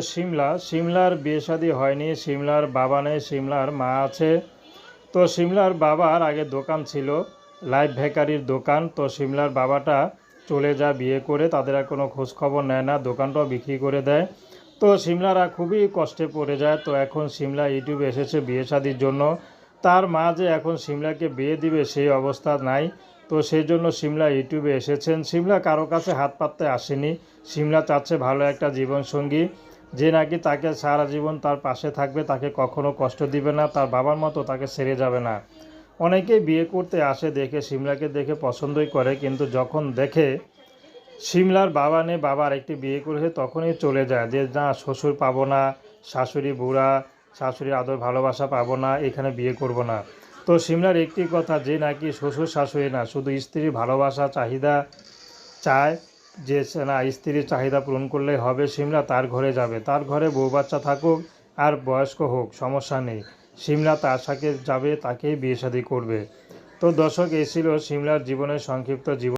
সিমলা। সিমলার বিয়ে শাদী হয়নি, সিমলার বাবা নেই, সিমলার মা আছে। তো সিমলার বাবার আগে দোকান ছিল লাইভ ভেকারির দোকান। তো সিমলার বাবাটা চলে যায় বিয়ে করে, তাদের আর কোনো খোঁজখবর নেয় না, দোকানটাও বিক্রি করে দেয়। তো সিমলারা খুবই কষ্টে পড়ে যায়। তো এখন সিমলা ইউটিউবে এসেছে বিয়ে শাদির জন্য। তার মা যে এখন সিমলাকে বিয়ে দিবে সেই অবস্থা নাই। তো সেই জন্য সিমলা ইউটিউবে এসেছেন। সিমলা কারও কাছে হাত পাততে আসেনি। সিমলা চাচ্ছে ভালো একটা জীবনসঙ্গী। যে নাকি তাকে সারা জীবন তার পাশে থাকবে, তাকে কখনো কষ্ট দিবে না, তার বাবার মতো তাকে ছেড়ে যাবে না। অনেকেই বিয়ে করতে আসে, দেখে সিমলাকে দেখে পছন্দই করে, কিন্তু যখন দেখে সিমলার বাবা নেই বাবার একটি বিয়ে করেছে তখনই চলে যায় যে, না, শ্বশুর পাবো না, শাশুড়ি বুড়া, শাশুড়ির আদর ভালোবাসা পাবো না, এখানে বিয়ে করব না। তো সিমলার একটি কথা, যে নাকি শ্বশুর শাশুড়ি না, শুধু স্ত্রীর ভালোবাসা, চাহিদা চায় যে না, স্ত্রীর চাহিদা পূরণ করলেই হবে সিমলা, তার ঘরে যাবে। তার ঘরে বউ বাচ্চা থাকুক আর বয়স্ক হোক, সমস্যা নেই। সিমলা তার সাথে যাবে, তাকেই বিয়ে শাদী করবে। তো দর্শক, এই ছিল সিমলার জীবনের সংক্ষিপ্ত জীবন।